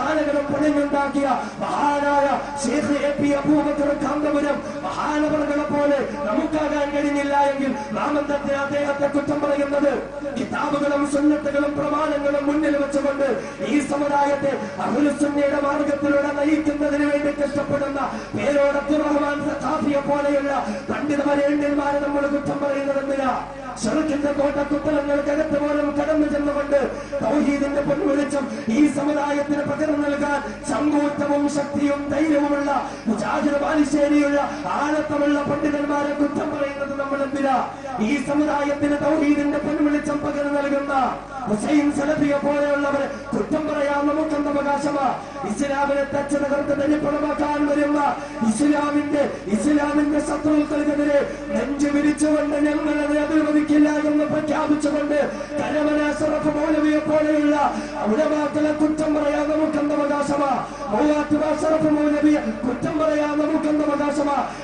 ഖാനകളും പണിമുണ്ടാക്കിയ മഹാനായ Sheikh A P Abubakar Kanthapuram മഹാനവറുകളെ പോലെ നമുക്കാകാൻ കഴിഞ്ഞില്ല എങ്കിൽ നാം എന്തത്തിന് അദ്ദേഹത്തെ കുറ്റം പറയുന്നത്? കിതാബുകളും സുന്നത്തുകളും പ്രമാണങ്ങളും മുന്നിൽ വെച്ചുകൊണ്ട് ഈ സമുദായത്തെ അഹുലുസുന്നയുടെ മാർഗത്തിലൂടെ നയിക്കുന്നതിന് വേണ്ടി കഷ്ടപ്പെടുന്ന പേരോട് അബ്ദുറഹ്മാൻ സഖാഫിയെ പോലെയുള്ള പണ്ഡിത വരേണ്യന്മാരെ നമ്മൾ കുറ്റം പറയുന്നതെന്തിനാ? ചെറുക്കിന്റെ കോട്ടക്കുത്തലങ്ങൾക്കകത്ത് പോലും കടന്നു ചെന്നുകൊണ്ട് തൗഹീദിന്റെ പൊൻവെളിച്ചം ഈ സമുദായത്തിന് പകർന്നു നൽകാൻ ചങ്കൂറ്റവും ശക്തിയും ധൈര്യവുമുള്ള മുജാഹിദ് ബാലുശ്ശേരിയുള്ള ആഴത്തമുള്ള പണ്ഡിതന്മാരെ കുറ്റം പറയുന്നത് നമ്മൾ എന്തിനാ ഈ സമുദായത്തിന് തൗഹീദിന്റെ പൊൻവെളിച്ചം പകർന്നു നൽകുന്ന ഹുസൈൻ സലഫിയെ പോലെയുള്ളവരെ കുറ്റം പറയാൻ നമുക്ക് അവകാശമാ? ഇസ്ലാമിനെ തച്ച് തകർത്ത് തനിപ്പണമാക്കാൻ വരുന്ന ഇസ്ലാമിന്റെ ഇസ്ലാമിന്റെ ശത്രുക്കൾക്കെതിരെ നെഞ്ചു വിരിച്ചുകൊണ്ട് ഞങ്ങൾ അത് അനുവദിക്കില്ല എന്ന് പ്രഖ്യാപിച്ചുകൊണ്ട് കരമന പോലെയുള്ള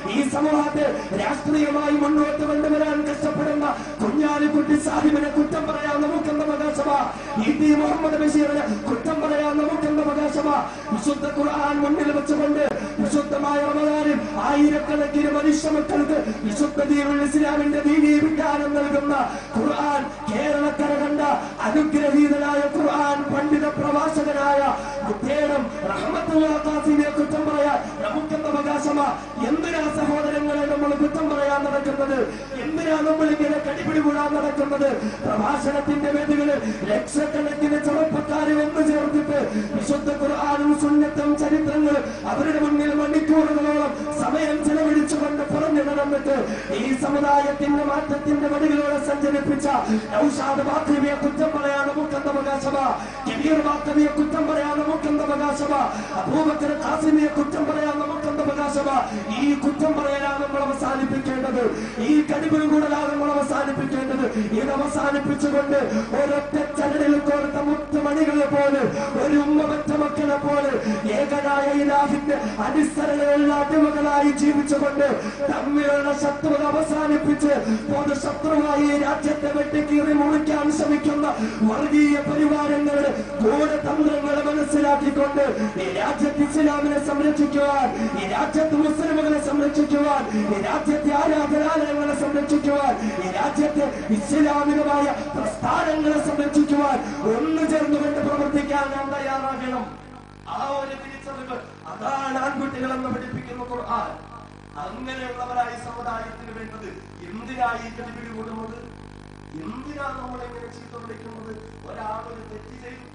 ഈ സമൂഹത്തെ രാഷ്ട്രീയമായി മുന്നോട്ട് കൊണ്ടുവരാൻ കഷ്ടപ്പെടുന്ന കുഞ്ഞാലിക്കുട്ടി സാഹിബിനെ കുറ്റം പറയാൻ നമുക്കെന്ത് അവകാശമാ? ഇ മുഹമ്മദ് ബഷീറിനെ കുറ്റം പറയാൻ നമുക്കെന്ത് അവകാശമാ? വിശുദ്ധ ഖുർആൻ മുന്നിൽ വെച്ചുകൊണ്ട് വിശുദ്ധമായ റമദാനിൽ ആയിരക്കണക്കിന് മനുഷ്യ മക്കൾക്ക് വിശുദ്ധ ദീപുൽ ഇസ്ലാമിന്റെ ദീനീ വിജ്ഞാനം നൽകുന്ന ഖുർആൻ അനുഗ്രഹീതനായ ഖുർആൻ പണ്ഡിത പ്രവാചകനായ മുത്തേടം റഹ്മത്തുല്ലാസിനെ കുറ്റം പറയാൻ നമുക്കെന്ത് അവകാശമാ? എന്തിനാ സഹോദരങ്ങളെ നമ്മൾ കുറ്റം പറയാൻ നടക്കുന്നത്? എന്തിനാ നമ്മൾ ഇങ്ങനെ കടിപിടി കൂടാൻ നടക്കുന്നത്. പ്രഭാഷണത്തിന്റെ വേദികളിൽ ലക്ഷക്കണക്കിന് ചെറുപ്പക്കാരെ ഒന്ന് ചേർത്തിട്ട് വിശുദ്ധ ഖുർആാനും സുന്നത്തും ചരിത്രങ്ങളും അവരുടെ മുന്നിൽ മണിക്കൂറുകളോളം സമയം ചെലവഴിച്ചുകൊണ്ട് പറഞ്ഞു നടന്നിട്ട് ഈ സമുദായത്തിന്റെ മാറ്റത്തിന്റെ വടികളോടെ സഞ്ചരിപ്പിച്ച നൗഷാദ് ബാഖവിയെ കുറ്റം പറയാൻ നമുക്കെന്ത് അവകാശമാ കബീർ ബാഖവിയെ കുറ്റം പറയാൻ നമുക്കെന്ത് അവകാശമാ അബൂബക്കർ ഖാസിമിയെ കുറ്റം പറയാൻ ഈ കുറ്റം പറയാനാണ് നമ്മൾ അവസാനിപ്പിക്കേണ്ടത് ഈ കടിപിടി കൂടലാണ് നമ്മൾ അവസാനിപ്പിക്കേണ്ടത്. ഇത് അവസാനിപ്പിച്ചുകൊണ്ട് ഒരൊറ്റ ചരടിൽ കോർത്ത മുത്തുമണികളെ പോലെ ഒരു ഉമ്മ മറ്റ മക്കളെ പോലെ ഏകനായ ഇലാഹിന്റെ അടിസ്ഥാനങ്ങളിൽ അടിമകളായി ജീവിച്ചുകൊണ്ട് തമ്മിലുള്ള ശത്രുത അവസാനിപ്പിച്ച് പൊതു ശത്രുവായി രാജ്യത്തെ വെട്ടി കീറി മുറിക്കാൻ ശ്രമിക്കുന്ന വർഗീയ പരിവാരങ്ങളുടെ ഗൂഢതന്ത്രങ്ങളെ മനസ്സിലാക്കിക്കൊണ്ട് ഈ രാജ്യത്ത് ഇസ്ലാമിനെ സംരക്ഷിക്കുവാൻ ഈ രാജ്യത്ത് മുസ്ലിമുകളെ സംരക്ഷിക്കുവാൻ ഈ രാജ്യത്തെ ആരാധനാലയങ്ങളെ സംരക്ഷിക്കുവാൻ ഈ രാജ്യത്തെ ഇസ്ലാമികമായ പ്രസ്ഥാനങ്ങളെ സംരക്ഷിക്കുവാൻ ഒന്നു ചേർന്നുകൊണ്ട് പ്രവർത്തിക്കാൻ ഞാൻ തയ്യാറാകണം. ആ ഒരു തിരിച്ചറിവ് അതാണ് ആൺകുട്ടികളെന്ന് പഠിപ്പിക്കുന്ന ഖുർആൻ. അങ്ങനെയുള്ളവരായി സമുദായത്തിന് വേണ്ടത് എന്തിനായി കടിപിടി കൂടുന്നത് എന്തിനാണ് നമ്മൾ ഇങ്ങനെ ചീത്ത വിളിക്കുന്നത്? ഒരാളൊരു തെറ്റ് ചെയ്തു.